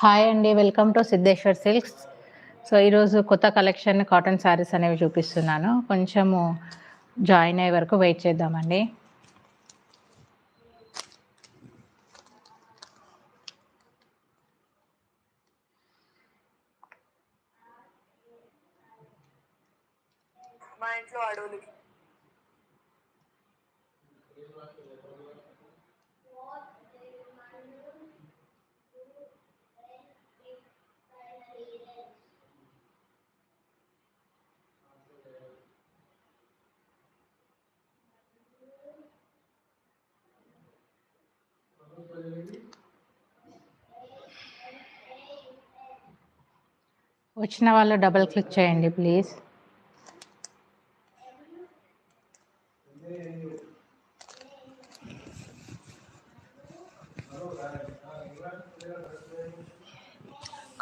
Hi అండి welcome to Siddeshwar silks so ఈరోజు కొత్త కలెక్షన్ కాటన్ శారీస్ అనేవి చూపిస్తున్నాను. కొంచెము జాయిన్ అయ్యే వరకు వెయిట్ చేద్దామండి. మా ఇంట్లో అడవులకి. వచ్చిన వాళ్ళు డబుల్ క్లిక్ చేయండి ప్లీజ్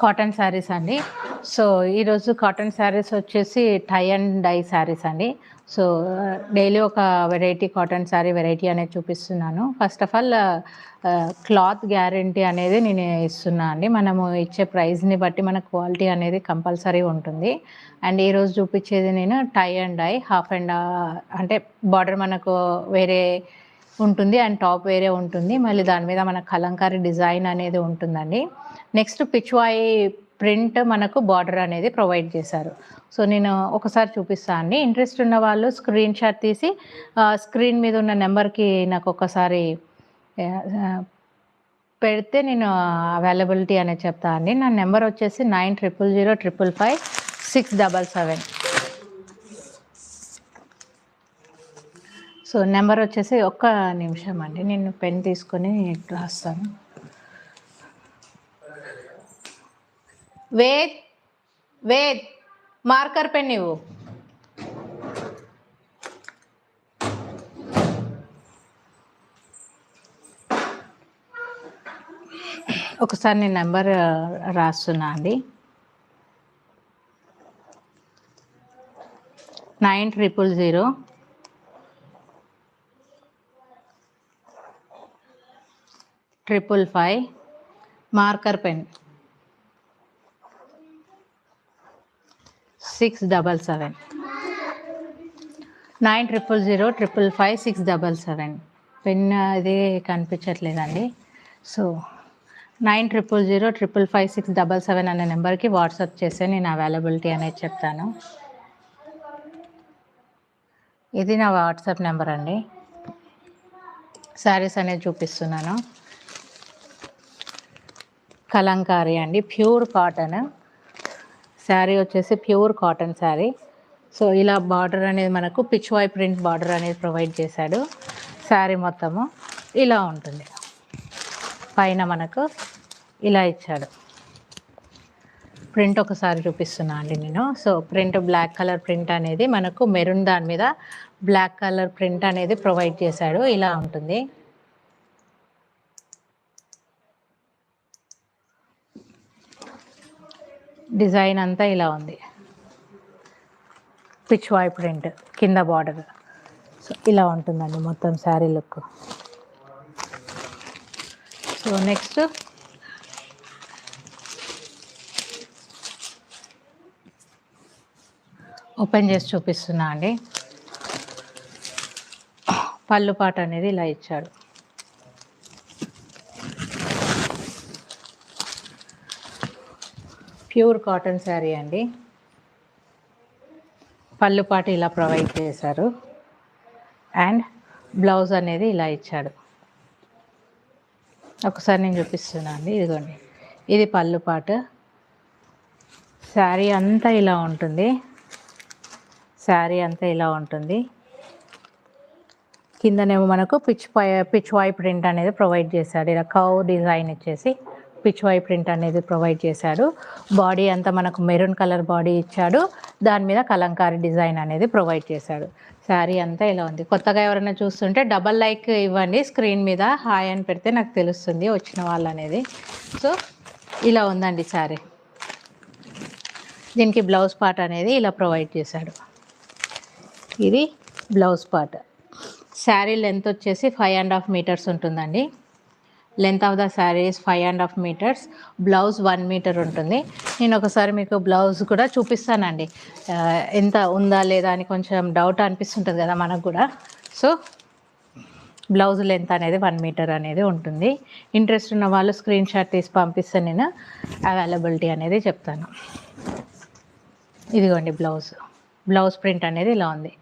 కాటన్ శారీస్ అండి. సో ఈరోజు కాటన్ శారీస్ వచ్చేసి టై అండ్ డై శారీస్ అండి. సో డైలీ ఒక వెరైటీ కాటన్ శారీ వెరైటీ అనేది చూపిస్తున్నాను. First of all cloth guarantee అనేది నేను ఇస్తున్నా అండి. మనము ఇచ్చే ప్రైస్ని బట్టి మన క్వాలిటీ అనేది కంపల్సరీ ఉంటుంది. అండ్ ఈరోజు చూపించేది నేను tie and dye half and అంటే బార్డర్ మనకు వేరే ఉంటుంది అండ్ టాప్ వేరే ఉంటుంది. మళ్ళీ దాని మీద మన కలంకారీ డిజైన్ అనేది ఉంటుందండి. నెక్స్ట్ పిచ్వాయి ప్రింట్ మనకు బార్డర్ అనేది ప్రొవైడ్ చేశారు. సో నేను ఒకసారి చూపిస్తాను అండి. ఇంట్రెస్ట్ ఉన్న వాళ్ళు స్క్రీన్ షాట్ తీసి స్క్రీన్ మీద ఉన్న నెంబర్కి నాకు ఒకసారి పెడితే నేను అవైలబిలిటీ అనేది చెప్తా అండి. నా నెంబర్ వచ్చేసి nine triple zero triple five six double seven. So number వచ్చేసి ఒక్క నిమిషం అండి. నేను పెన్ తీసుకొని రాస్తాను. వేద్ వేద్ మార్కర్ పెన్ ఇవ్వు. ఒకసారి నేను నెంబర్ రాస్తున్నా అండి. Nine triple zero. Triple five marker pen. Six double seven nine triple zero triple five six double seven pen అది కనిపించట్లేదండి. So nine triple zero triple five six double seven అనే నెంబర్కి WhatsApp చేస్తే నేను అవైలబిలిటీ అనేది చెప్తాను. ఇది నా వాట్సాప్ నెంబర్ అండి. శారీస్ అనేది చూపిస్తున్నాను. కలంకారీ అండి ప్యూర్ కాటన్. శారీ వచ్చేసి ప్యూర్ కాటన్ శారీ. సో ఇలా బార్డర్ అనేది మనకు పిచ్ వై ప్రింట్ బార్డర్ అనేది ప్రొవైడ్ చేశాడు. శారీ మొత్తము ఇలా ఉంటుంది. పైన మనకు ఇలా ఇచ్చాడు. ప్రింట్ ఒకసారి చూపిస్తున్నా అండి నేను. So print black colour print అనేది మనకు మెరూన్ దాని మీద బ్లాక్ కలర్ ప్రింట్ అనేది ప్రొవైడ్ చేశాడు. ఇలా ఉంటుంది. డిజైన్ అంతా ఇలా ఉంది. పిచ్ వాయ్ ప్రింట్ కింద బార్డర్. సో ఇలా ఉంటుందండి మొత్తం sari look. So next. Open చేసి చూపిస్తున్నా అండి. పళ్ళు పాట అనేది ఇలా ఇచ్చాడు. ప్యూర్ కాటన్ శారీ అండి. పళ్ళు పాటు ఇలా ప్రొవైడ్ చేశారు. అండ్ బ్లౌజ్ అనేది ఇలా ఇచ్చాడు. ఒకసారి నేను చూపిస్తున్నాను అండి ఇదిగోండి. ఇది పళ్ళు పాటు. శారీ అంతా ఇలా ఉంటుంది. శారీ అంతా ఇలా ఉంటుంది. కిందనేమో మనకు Pichwai Pichwai print అనేది ప్రొవైడ్ చేశాడు. ఇలా కౌ డిజైన్ ఇచ్చేసి పిచ్ వై ప్రింట్ అనేది ప్రొవైడ్ చేశాడు. బాడీ అంతా మనకు మెరూన్ కలర్ బాడీ ఇచ్చాడు. దాని మీద కలంకారీ డిజైన్ అనేది ప్రొవైడ్ చేశాడు. శారీ అంతా ఇలా ఉంది. కొత్తగా ఎవరైనా చూస్తుంటే డబల్ లైక్ ఇవ్వండి. స్క్రీన్ మీద హాయ్ అని పెడితే నాకు తెలుస్తుంది వచ్చిన వాళ్ళు అనేది. సో ఇలా ఉందండి శారీ. దీనికి బ్లౌజ్ పార్ట్ అనేది ఇలా ప్రొవైడ్ చేశాడు. ఇది బ్లౌజ్ పార్ట్. శారీ లెంత్ వచ్చేసి ఫైవ్ అండ్ హాఫ్ మీటర్స్ ఉంటుందండి. Length of the saris five and half metres blouse one metre ఉంటుంది. నేను ఒకసారి మీకు బ్లౌజ్ కూడా చూపిస్తానండి. ఎంత ఉందా లేదా అని కొంచెం డౌట్ అనిపిస్తుంటుంది కదా మనకు కూడా. సో బ్లౌజ్ లెంత్ అనేది వన్ మీటర్ అనేది ఉంటుంది. ఇంట్రెస్ట్ ఉన్న వాళ్ళు స్క్రీన్ షాట్ తీసి పంపిస్తే నేను అవైలబిలిటీ అనేది చెప్తాను. ఇదిగోండి బ్లౌజ్. బ్లౌజ్ ప్రింట్ అనేది ఇలా ఉంది.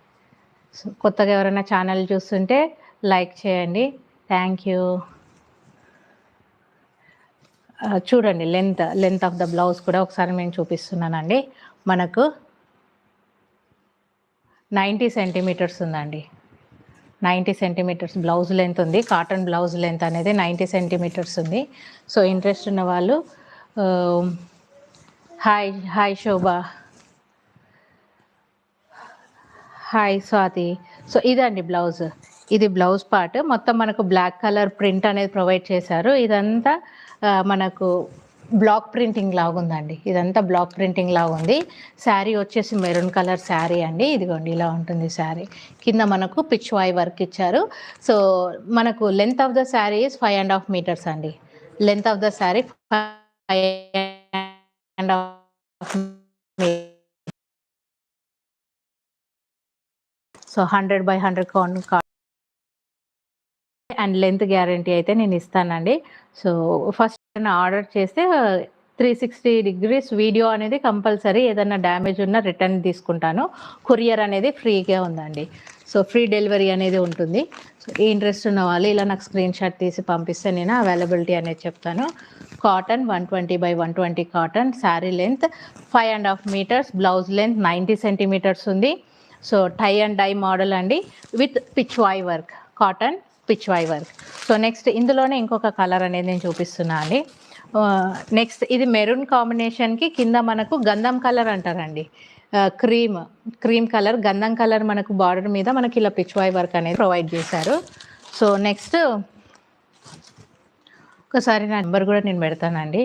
సో కొత్తగా ఎవరైనా ఛానల్ చూస్తుంటే లైక్ చేయండి. Thank you. చూడండి length length of the blouse కూడా ఒకసారి నేను చూపిస్తున్నానండి. మనకు నైంటీ సెంటీమీటర్స్ ఉందండి. నైంటీ సెంటీమీటర్స్ బ్లౌజ్ లెంత్ ఉంది. కాటన్ బ్లౌజ్ లెంత్ అనేది నైంటీ సెంటీమీటర్స్ ఉంది. సో ఇంట్రెస్ట్ ఉన్న వాళ్ళు hi hi Shobha. Hi Swathi. So ఇదండి బ్లౌజ్ ఇది బ్లౌజ్ పార్ట్. మొత్తం మనకు బ్లాక్ కలర్ ప్రింట్ అనేది ప్రొవైడ్ చేశారు. ఇదంతా మనకు బ్లాక్ ప్రింటింగ్ లాగుందండి. ఇదంతా బ్లాక్ ప్రింటింగ్ లాగా ఉంది శారీ వచ్చేసి మెరూన్ కలర్ శారీ అండి. ఇదిగోండి ఇలా ఉంటుంది శారీ. కింద మనకు పిచ్వాయ్ వర్క్ ఇచ్చారు. సో మనకు length of the sari is five and half metres అండి. Length of the sari five and half so hundred by hundred count and length guarantee అయితే నేను ఇస్తానండి. సో ఫస్ట్ ఆర్డర్ చేస్తే త్రీ సిక్స్టీ డిగ్రీస్ వీడియో అనేది compulsory ఏదైనా damage ఉన్నా return తీసుకుంటాను. Courier అనేది ఫ్రీగా ఉందండి. సో ఫ్రీ డెలివరీ అనేది ఉంటుంది. సో ఈ ఇంట్రెస్ట్ ఉన్న వాళ్ళు ఇలా నాకు స్క్రీన్ షాట్ తీసి పంపిస్తే నేను అవైలబిలిటీ అనేది చెప్తాను. Cotton one twenty by one twenty cotton sari length five and half metres blouse length ninety centimetres ఉంది. So tie and dye model అండి with Pichwai work. Cotton Pich work. So next ఇందులోనే ఇంకొక colour అనేది నేను చూపిస్తున్నా అండి. Next ఇది maroon కాంబినేషన్కి కింద మనకు గంధం కలర్ అంటారండి. క్రీమ్ క్రీమ్ కలర్ గంధం కలర్ మనకు బార్డర్ మీద మనకి ఇలా పిచ్ వర్క్ అనేది ప్రొవైడ్ చేశారు. సో నెక్స్ట్ ఒకసారి నా నెంబర్ కూడా నేను పెడతానండి.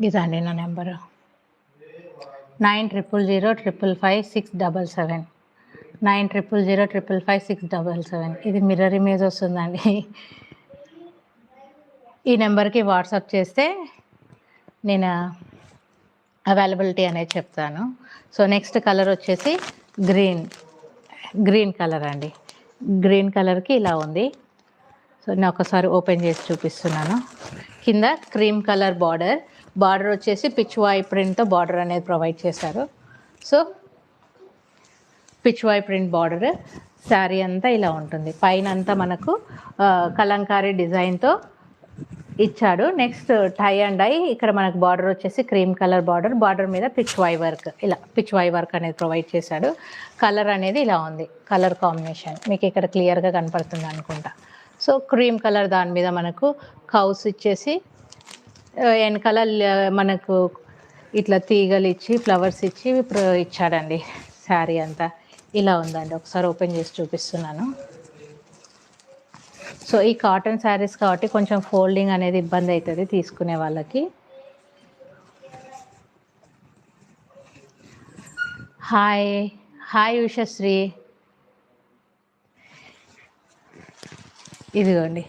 ఇదండి నా number. Nine triple zero triple five six double seven. Nine triple zero triple five six double seven. ఇది మిర్రర్ ఇమేజ్ వస్తుందండి. ఈ నెంబర్కి వాట్సాప్ చేస్తే నేను అవైలబిలిటీ అనేది చెప్తాను. సో నెక్స్ట్ కలర్ వచ్చేసి గ్రీన్. గ్రీన్ కలర్ అండి. గ్రీన్ కలర్కి ఇలా ఉంది. సో నేను ఒకసారి ఓపెన్ చేసి చూపిస్తున్నాను. కింద క్రీమ్ కలర్ బార్డర్. బార్డర్ వచ్చేసి పిచ్ ప్రింట్తో బార్డర్ అనేది ప్రొవైడ్ చేశారు. So Pich print border sari అంతా ఇలా ఉంటుంది. పైన అంతా మనకు కలంకారీ డిజైన్తో ఇచ్చాడు. నెక్స్ట్ టై అండ్ ఐ ఇక్కడ మనకు బార్డర్ వచ్చేసి క్రీమ్ కలర్ బార్డర్. బార్డర్ మీద పిచ్ వై వర్క్ ఇలా పిచ్ వై వర్క్ అనేది ప్రొవైడ్ చేశాడు. కలర్ అనేది ఇలా ఉంది కలర్ కాంబినేషన్. మీకు ఇక్కడ క్లియర్గా కనపడుతుంది అనుకుంటా. సో క్రీమ్ కలర్ దాని మీద మనకు కౌస్ ఇచ్చేసి వెనకాల మనకు ఇట్లా తీగలు ఇచ్చి ఫ్లవర్స్ ఇచ్చి ఇచ్చాడండి. శారీ అంతా ఇలా ఉందండి. ఒకసారి ఓపెన్ చేసి చూపిస్తున్నాను. సో ఈ కాటన్ శారీస్ కాబట్టి కొంచెం ఫోల్డింగ్ అనేది ఇబ్బంది అవుతుంది తీసుకునే వాళ్ళకి. హాయ్. హాయ్ ఉషశ్రీ. ఇదిగోండి.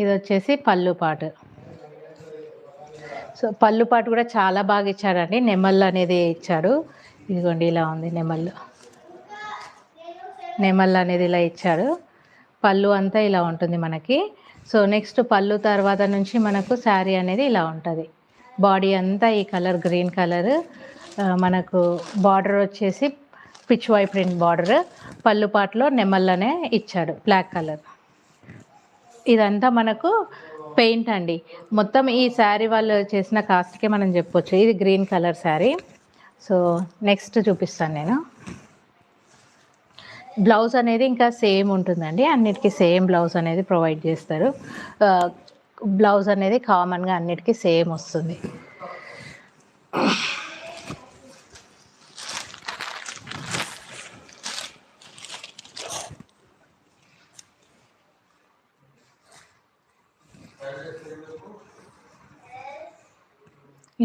ఇది వచ్చేసి పళ్ళు పాటు. సో పళ్ళు పాటు కూడా చాలా బాగా ఇచ్చాడండి నెమళ్ళు అనేది ఇచ్చాడు ఇదిగోండి ఇలా ఉంది నెమళ్ళు. నెమళ్ళు అనేది ఇలా ఇచ్చాడు పళ్ళు అంతా ఇలా ఉంటుంది మనకి. సో నెక్స్ట్ పళ్ళు తర్వాత నుంచి మనకు శారీ అనేది ఇలా ఉంటుంది. బాడీ అంతా ఈ కలర్ గ్రీన్ కలర్. మనకు బార్డర్ వచ్చేసి పిచ్ వై ప్రింట్ బార్డర్. పళ్ళు పాటలో నెమళ్ళనే ఇచ్చాడు బ్లాక్ కలర్. ఇదంతా మనకు పెయింట్ అండి. మొత్తం ఈ శారీ వాళ్ళు చేసిన కాస్ట్కే మనం చెప్పొచ్చు. ఇది green colour sari. So next చూపిస్తాను నేను. బ్లౌజ్ అనేది ఇంకా సేమ్ ఉంటుందండి. అన్నిటికీ సేమ్ బ్లౌజ్ అనేది ప్రొవైడ్ చేస్తారు. బ్లౌజ్ అనేది కామన్గా అన్నిటికీ సేమ్ వస్తుంది.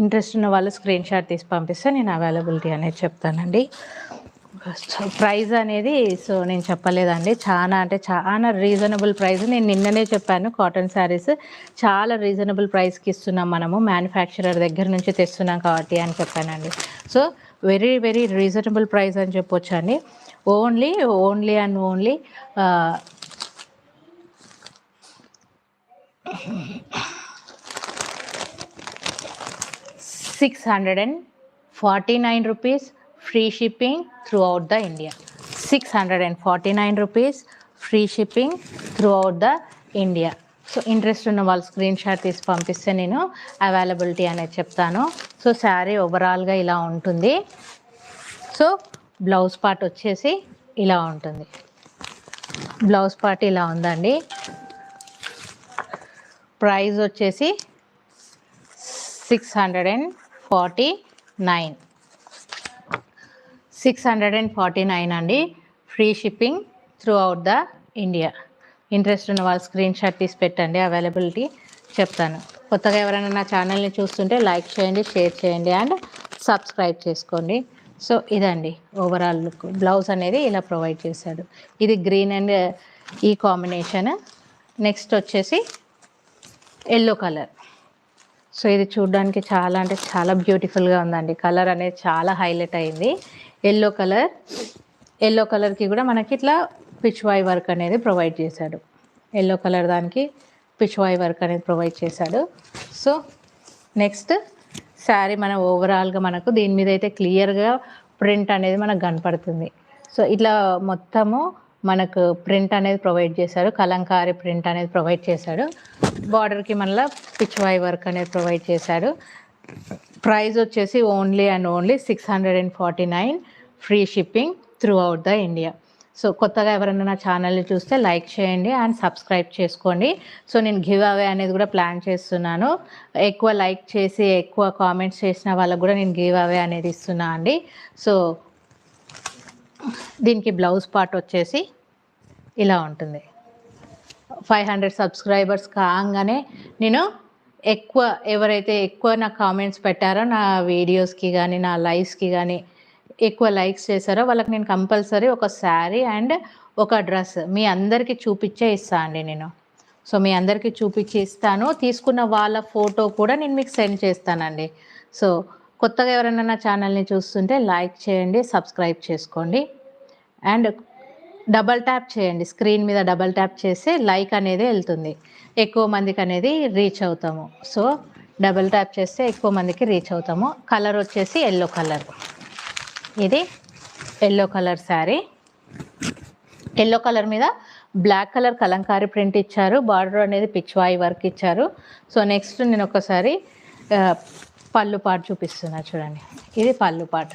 ఇంట్రెస్ట్ ఉన్న వాళ్ళు స్క్రీన్ షాట్ తీసి పంపిస్తే నేను అవైలబిలిటీ అనేది చెప్తానండి. సో ప్రైస్ అనేది సో నేను చెప్పలేదండి. చాలా అంటే చాలా రీజనబుల్ ప్రైస్ నేను నిన్ననే చెప్పాను కాటన్ శారీస్ చాలా రీజనబుల్ ప్రైస్కి ఇస్తున్నాం మనము. మ్యానుఫ్యాక్చరర్ దగ్గర నుంచి తెస్తున్నాం కాబట్టి అని చెప్పానండి. So very very reasonable price అని చెప్పొచ్చు అండి only only and only six hundred and forty nine rupees free shipping throughout the India six hundred and forty nine rupees free shipping throughout the India so interest ఉన్న వాళ్ళు screen shot తీసి పంపిస్తే నేను availability అనేది చెప్తాను. So sari ఓవరాల్గా ఇలా ఉంటుంది. సో బ్లౌజ్ పార్ట్ వచ్చేసి ఇలా ఉంటుంది. బ్లౌజ్ పార్ట్ ఇలా ఉందండి. ప్రైస్ వచ్చేసి six hundred and forty nine. Six hundred and forty nine అండి. Free shipping throughout the India interest ఉన్న వాళ్ళు స్క్రీన్ షాట్ తీసి పెట్టండి అవైలబిలిటీ చెప్తాను. కొత్తగా ఎవరైనా నా ఛానల్ని చూస్తుంటే లైక్ చేయండి షేర్ చేయండి అండ్ సబ్స్క్రైబ్ చేసుకోండి. సో ఇదండి ఓవరాల్ లుక్ బ్లౌజ్ అనేది ఇలా ప్రొవైడ్ చేశాడు. ఇది గ్రీన్ అండ్ uh, ఈ కాంబినేషన్ నెక్స్ట్ వచ్చేసి ఎల్లో కలర్ సో ఇది చూడడానికి చాలా అంటే చాలా బ్యూటిఫుల్గా ఉందండి. కలర్ అనేది చాలా హైలైట్ అయింది. ఎల్లో కలర్ ఎల్లో కలర్కి కూడా మనకి ఇట్లా పిచ్వాయ్ వర్క్ అనేది ప్రొవైడ్ చేశాడు. ఎల్లో కలర్ దానికి పిచ్వాయ్ వర్క్ అనేది ప్రొవైడ్ చేశాడు. సో నెక్స్ట్ శారీ మన ఓవరాల్గా మనకు దీని మీద అయితే క్లియర్గా ప్రింట్ అనేది మనకు కనపడుతుంది. సో ఇట్లా మొత్తము మనకు ప్రింట్ అనేది ప్రొవైడ్ చేశారు. కలంకారీ ప్రింట్ అనేది ప్రొవైడ్ చేశాడు బార్డర్కి మళ్ళీ పిచ్వాయి వర్క్ అనేది ప్రొవైడ్ చేశాడు ప్రైస్ వచ్చేసి only and only six hundred and forty nine free shipping throughout the India so కొత్తగా ఎవరైనా నా ఛానల్ని చూస్తే లైక్ చేయండి అండ్ సబ్స్క్రైబ్ చేసుకోండి. సో నేను గివ్ అవే అనేది కూడా ప్లాన్ చేస్తున్నాను. ఎక్కువ లైక్ చేసి ఎక్కువ కామెంట్స్ చేసిన వాళ్ళకు కూడా నేను గివ్ అవే అనేది ఇస్తున్నా అండి. సో దీనికి బ్లౌజ్ పార్ట్ వచ్చేసి ఇలా ఉంటుంది. ఫైవ్ హండ్రెడ్ సబ్స్క్రైబర్స్ కాగానే నేను ఎక్కువ ఎవరైతే ఎక్కువ నా కామెంట్స్ పెట్టారో నా వీడియోస్కి కానీ నా లైవ్స్కి కానీ ఎక్కువ లైక్స్ చేశారో వాళ్ళకి నేను కంపల్సరీ ఒక శారీ అండ్ ఒక డ్రెస్ మీ అందరికీ చూపించే ఇస్తాను అండి నేను. సో మీ అందరికీ చూపించి ఇస్తాను. తీసుకున్న వాళ్ళ ఫోటో కూడా నేను మీకు సెండ్ చేస్తానండి. సో కొత్తగా ఎవరైనా నా ఛానల్ని చూస్తుంటే లైక్ చేయండి సబ్స్క్రైబ్ చేసుకోండి. అండ్ డబల్ ట్యాప్ చేయండి. స్క్రీన్ మీద డబల్ ట్యాప్ చేస్తే లైక్ అనేది వెళ్తుంది. ఎక్కువ మందికి అనేది రీచ్ అవుతాము. సో డబల్ ట్యాప్ చేస్తే ఎక్కువ మందికి రీచ్ అవుతాము. కలర్ వచ్చేసి ఎల్లో కలర్. ఇది yellow colour sari. Yellow colour మీద బ్లాక్ కలర్ కలంకారీ ప్రింట్ ఇచ్చారు. బార్డర్ అనేది పిచ్వాయి వర్క్ ఇచ్చారు. సో నెక్స్ట్ నేను ఒకసారి పళ్ళు పాట చూపిస్తున్నా చూడండి. ఇది పళ్ళు పాట.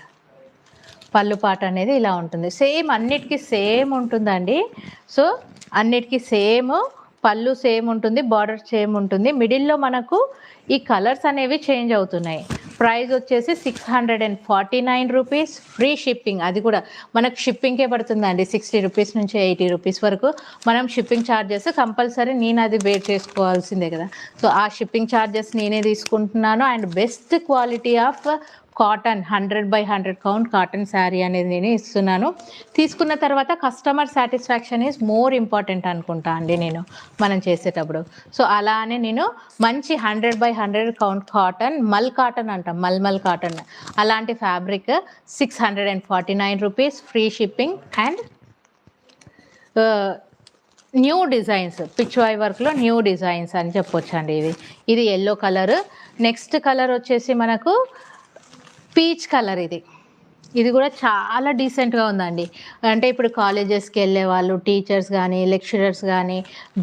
పళ్ళు పాట అనేది ఇలా ఉంటుంది. సేమ్ అన్నిటికీ సేమ్ ఉంటుందండి. సో అన్నిటికీ సేమ్ పళ్ళు సేమ్ ఉంటుంది బార్డర్ సేమ్ ఉంటుంది. మిడిల్లో మనకు ఈ కలర్స్ అనేవి చేంజ్ అవుతున్నాయి. ప్రైస్ వచ్చేసి six hundred and forty nine rupees free shipping అది కూడా మనకు షిప్పింగ్కే పడుతుందండి. సిక్స్టీ రూపీస్ నుంచి ఎయిటీ రూపీస్ వరకు మనం షిప్పింగ్ ఛార్జెస్ కంపల్సరీ నేను అది బేర్ చేసుకోవాల్సిందే కదా. సో ఆ షిప్పింగ్ ఛార్జెస్ నేనే తీసుకుంటున్నాను. And best quality of cotton hundred by hundred count cotton sari అనేది నేను ఇస్తున్నాను. తీసుకున్న తర్వాత customer satisfaction is more important అనుకుంటా అండి నేను మనం చేసేటప్పుడు. సో అలానే నేను మంచి hundred by hundred count cotton mul cotton అంటాం మల్మల్ కాటన్. అలాంటి fabric six hundred and forty nine rupees free shipping and new designs Pichwai వర్క్లో న్యూ డిజైన్స్ అని చెప్పొచ్చు అండి ఇది ఇది ఎల్లో కలర్. నెక్స్ట్ కలర్ వచ్చేసి మనకు పీచ్ కలర్ ఇది. ఇది కూడా చాలా డీసెంట్గా ఉందండి. అంటే ఇప్పుడు కాలేజెస్కి వెళ్ళే వాళ్ళు టీచర్స్ కానీ లెక్చరర్స్ కానీ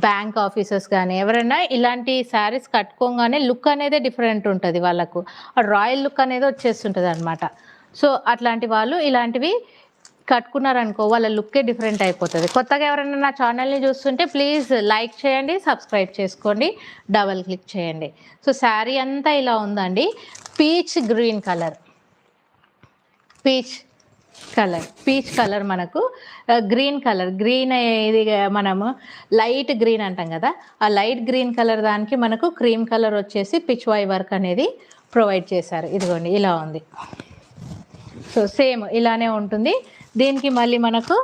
బ్యాంక్ ఆఫీసర్స్ కానీ ఎవరైనా ఇలాంటి శారీస్ కట్టుకోగానే లుక్ అనేది డిఫరెంట్ ఉంటుంది వాళ్ళకు. రాయల్ లుక్ అనేది వచ్చేస్తుంటుంది అనమాట సో అట్లాంటి వాళ్ళు ఇలాంటివి కట్టుకున్నారనుకో వాళ్ళ లుక్కే డిఫరెంట్ అయిపోతుంది. కొత్తగా ఎవరైనా నా ఛానల్ని చూస్తుంటే ప్లీజ్ లైక్ చేయండి సబ్స్క్రైబ్ చేసుకోండి డబల్ క్లిక్ చేయండి. సో శారీ అంతా ఇలా ఉందండి. Peach green colour. Peach colour peach colour మనకు గ్రీన్ కలర్ గ్రీన్ ఇది మనము లైట్ గ్రీన్ అంటాం కదా ఆ లైట్ గ్రీన్ కలర్ దానికి మనకు క్రీమ్ కలర్ వచ్చేసి పిచ్ వై వర్క్ అనేది ప్రొవైడ్ చేశారు. ఇదిగోండి ఇలా ఉంది. సో సేమ్ ఇలానే ఉంటుంది. దీనికి మళ్ళీ మనకు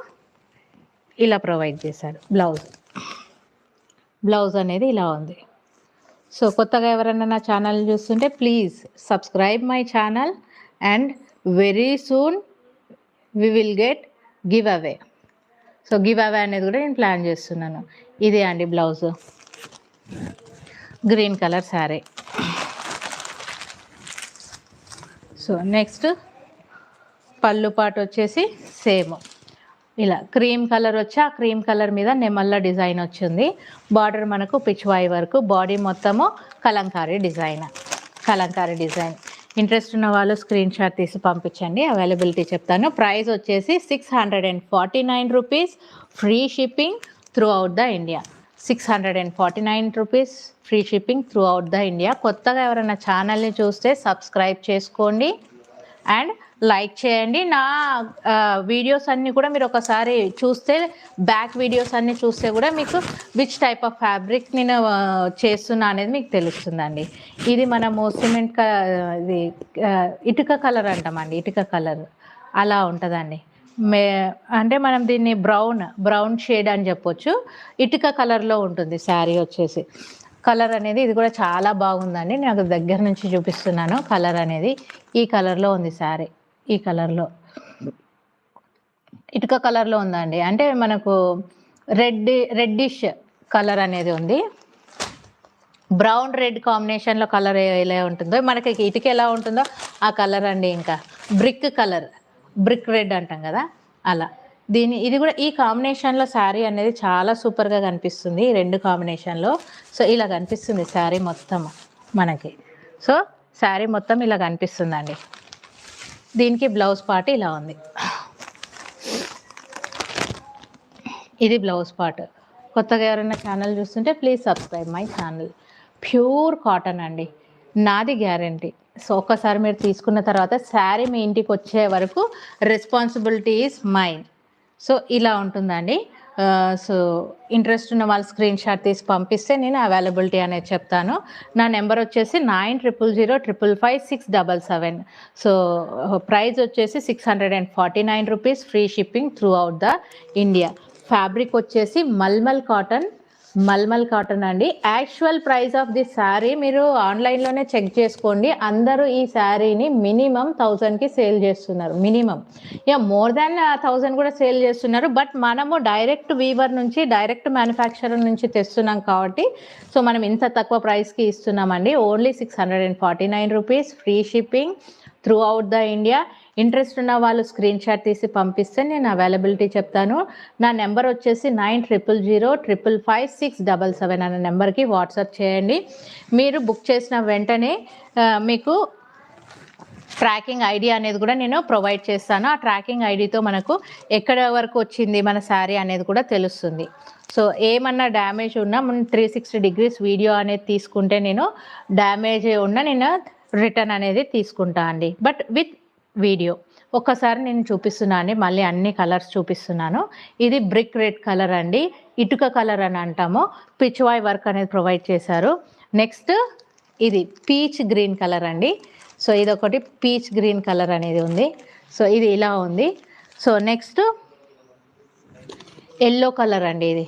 ఇలా ప్రొవైడ్ చేశారు బ్లౌజ్. బ్లౌజ్ అనేది ఇలా ఉంది. సో కొత్తగా ఎవరైనా నా ఛానల్ చూస్తుంటే please subscribe my channel and very soon we will get giveaway so giveaway అనేది కూడా నేను ప్లాన్ చేస్తున్నాను. ఇదే అండి blouse green colour sari so next పళ్ళు పాటు వచ్చేసి సేమ్. ఇలా క్రీమ్ కలర్ వచ్చి ఆ క్రీమ్ కలర్ మీద నెమల్ల డిజైన్ వచ్చింది. బార్డర్ మనకు పిచ్వాయి వరకు బాడీ మొత్తము Kalamkari design. Kalamkari design. Interest ఉన్న వాళ్ళు స్క్రీన్ షాట్ తీసి పంపించండి. అవైలబిలిటీ చెప్తాను. ప్రైస్ వచ్చేసి six hundred and forty nine rupees free shipping throughout the India six hundred and forty nine rupees free shipping throughout the India కొత్తగా ఎవరైనా ఛానల్ని చూస్తే సబ్స్క్రైబ్ చేసుకోండి. అండ్ లైక్ చేయండి. నా వీడియోస్ అన్నీ కూడా మీరు ఒకసారి చూస్తే బ్యాక్ వీడియోస్ అన్నీ చూస్తే కూడా మీకు విచ్ టైప్ ఆఫ్ ఫ్యాబ్రిక్ నేను చేస్తున్నా అనేది మీకు తెలుస్తుందండి. ఇది మనము సిమెంట్ క ఇది ఇటుక కలర్ అంటామండి. ఇటుక కలర్ అలా ఉంటుందండి. మే అంటే మనం దీన్ని బ్రౌన్ బ్రౌన్ షేడ్ అని చెప్పొచ్చు. ఇటుక కలర్లో ఉంటుంది శారీ వచ్చేసి. కలర్ అనేది ఇది కూడా చాలా బాగుందండి. నాకు దగ్గర నుంచి చూపిస్తున్నాను. కలర్ అనేది ఈ కలర్లో ఉంది శారీ. ఈ కలర్లో. ఇటుక కలర్లో ఉందండి. అంటే మనకు రెడ్ రెడ్డిష్ కలర్ అనేది ఉంది. బ్రౌన్ రెడ్ కాంబినేషన్లో కలర్ ఎలా ఉంటుందో. మనకి ఇటుక ఎలా ఉంటుందో ఆ కలర్ అండి ఇంకా. Brick colour. బ్రిక్ రెడ్ అంటాం కదా. అలా. దీని ఇది కూడా ఈ కాంబినేషన్లో శారీ అనేది చాలా సూపర్గా కనిపిస్తుంది. ఈ రెండు కాంబినేషన్లో. సో ఇలా కనిపిస్తుంది శారీ మొత్తం మనకి. సో శారీ మొత్తం ఇలా కనిపిస్తుందండి. దీనికి బ్లౌజ్ పార్ట్ ఇలా ఉంది. ఇది బ్లౌజ్ పార్ట్. కొత్తగా ఎవరైనా ఛానల్ చూస్తుంటే please subscribe my channel pure cotton అండి. నాది గ్యారంటీ. సో ఒక్కసారి మీరు తీసుకున్న తర్వాత శారీ మీ ఇంటికి వచ్చే వరకు రెస్పాన్సిబిలిటీ ఈజ్ మైన్ సో ఇలా ఉంటుందండి. సో ఇంట్రెస్ట్ ఉన్న వాళ్ళు స్క్రీన్ షాట్ తీసి పంపిస్తే నేను అవైలబిలిటీ అనేది చెప్తాను. నా నెంబర్ వచ్చేసి nine triple zero triple five six double seven so price వచ్చేసి six hundred and forty nine rupees free shipping throughout the India fabric వచ్చేసి మల్మల్ కాటన్ మల్మల్ కాటన్ అండి. Actual price of the sari మీరు ఆన్లైన్లోనే check చేసుకోండి. అందరూ ఈ శారీని మినిమం థౌజండ్కి సేల్ చేస్తున్నారు. మినిమం యా మోర్ దాన్ థౌజండ్ కూడా సేల్ చేస్తున్నారు. బట్ మనము డైరెక్ట్ వీవర్ నుంచి డైరెక్ట్ మ్యానుఫ్యాక్చరర్ నుంచి తెస్తున్నాం కాబట్టి సో మనం ఇంత తక్కువ ప్రైస్కి ఇస్తున్నామండి. Only six hundred and forty nine rupees free shipping throughout the India interest ఉన్న వాళ్ళు స్క్రీన్ షాట్ తీసి పంపిస్తే నేను అవైలబిలిటీ చెప్తాను. నా నెంబర్ వచ్చేసి nine triple zero triple five six double seven అనే నెంబర్కి వాట్సాప్ చేయండి. మీరు బుక్ చేసిన వెంటనే మీకు ట్రాకింగ్ ఐడి అనేది కూడా నేను ప్రొవైడ్ చేస్తాను. ఆ ట్రాకింగ్ ఐడితో మనకు ఎక్కడ వరకు వచ్చింది మన శారీ అనేది కూడా తెలుస్తుంది. సో ఏమన్నా డ్యామేజ్ ఉన్నా మనం త్రీ సిక్స్టీ డిగ్రీస్ వీడియో అనేది తీసుకుంటే నేను డ్యామేజ్ ఉన్నా నేను రిటర్న్ అనేది తీసుకుంటా అండి. But with video. ఒక్కసారి నేను చూపిస్తున్నాను అండి మళ్ళీ అన్ని కలర్స్ చూపిస్తున్నాను. ఇది బ్రిక్ రెడ్ కలర్ అండి ఇటుక కలర్ అని అంటాము. పిచ్వాయ్ వర్క్ అనేది ప్రొవైడ్ చేశారు. నెక్స్ట్ ఇది పీచ్ గ్రీన్ కలర్ అండి. సో ఇది ఒకటి పీచ్ గ్రీన్ కలర్ అనేది ఉంది. సో ఇది ఇలా ఉంది. సో నెక్స్ట్ ఎల్లో కలర్ అండి ఇది.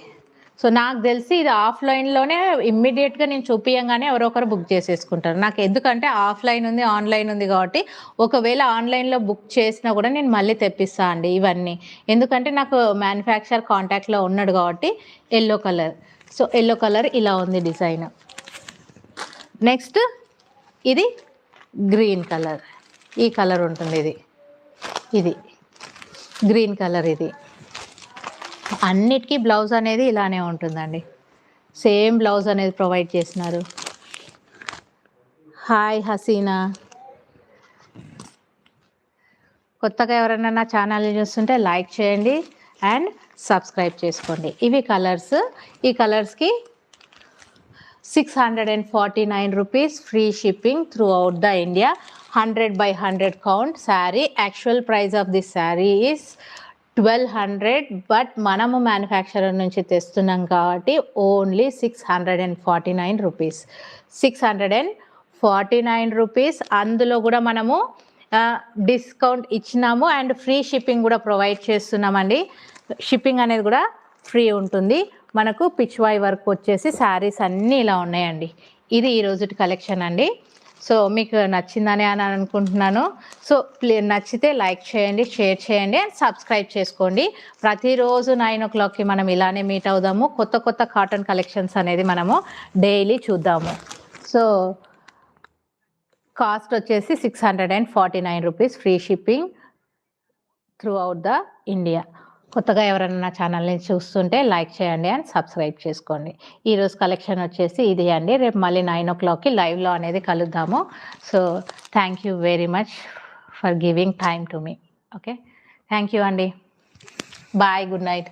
సో నాకు తెలిసి ఇది ఆఫ్లైన్లోనే ఇమ్మీడియట్గా నేను చూపించగానే ఎవరో ఒకరు బుక్ చేసేసుకుంటారు. నాకు ఎందుకంటే ఆఫ్లైన్ ఉంది ఆన్లైన్ ఉంది కాబట్టి ఒకవేళ ఆన్లైన్లో బుక్ చేసినా కూడా నేను మళ్ళీ తెప్పిస్తా అండి ఇవన్నీ. ఎందుకంటే నాకు మ్యానుఫ్యాక్చర్ కాంటాక్ట్లో ఉన్నాడు కాబట్టి yellow colour. So yellow colour ఇలా ఉంది డిజైన్. నెక్స్ట్ ఇది గ్రీన్ కలర్. ఈ కలర్ ఉంటుంది ఇది. ఇది గ్రీన్ కలర్ ఇది. అన్నిటికీ బ్లౌజ్ అనేది ఇలానే ఉంటుందండి. సేమ్ బ్లౌజ్ అనేది ప్రొవైడ్ చేసినారు. హాయ్ హసీనా. కొత్తగా ఎవరైనా నా ఛానల్ని చూస్తుంటే లైక్ చేయండి అండ్ సబ్స్క్రైబ్ చేసుకోండి. ఇవి కలర్స్. ఈ కలర్స్కి six hundred and forty nine rupees free shipping throughout the India hundred by hundred count sari actual price of this sari is twelve hundred but మనము మ్యానుఫ్యాక్చరర్ నుంచి తెస్తున్నాం కాబట్టి only six hundred and forty nine rupees. Six hundred and forty nine rupees. అందులో కూడా మనము discount ఇచ్చినాము and free shipping కూడా provide చేస్తున్నామండి. షిప్పింగ్ అనేది కూడా ఫ్రీ ఉంటుంది. మనకు పిచ్వాయ్ వర్క్ వచ్చేసి శారీస్ అన్నీ ఇలా ఉన్నాయండి. ఇది ఈరోజు కలెక్షన్ అండి. సో మీకు నచ్చిందని అని అనుకుంటున్నాను. సో ప్లే నచ్చితే లైక్ చేయండి షేర్ చేయండి అండ్ సబ్స్క్రైబ్ చేసుకోండి. ప్రతిరోజు నైన్ ఓ క్లాక్కి మనం ఇలానే మీట్ అవుదాము. కొత్త కొత్త కాటన్ కలెక్షన్స్ అనేది మనము డైలీ చూద్దాము. సో కాస్ట్ వచ్చేసి six hundred and forty nine rupees free shipping throughout the India కొత్తగా ఎవరైనా నా ఛానల్ని చూస్తుంటే లైక్ చేయండి అండ్ సబ్స్క్రైబ్ చేసుకోండి. ఈరోజు కలెక్షన్ వచ్చేసి ఇది అండి. రేపు మళ్ళీ నైన్ ఓ క్లాక్కి లైవ్లో అనేది కలుద్దాము. So thank you very much for giving time to me. Okay? Thank you అండి. Bye good night.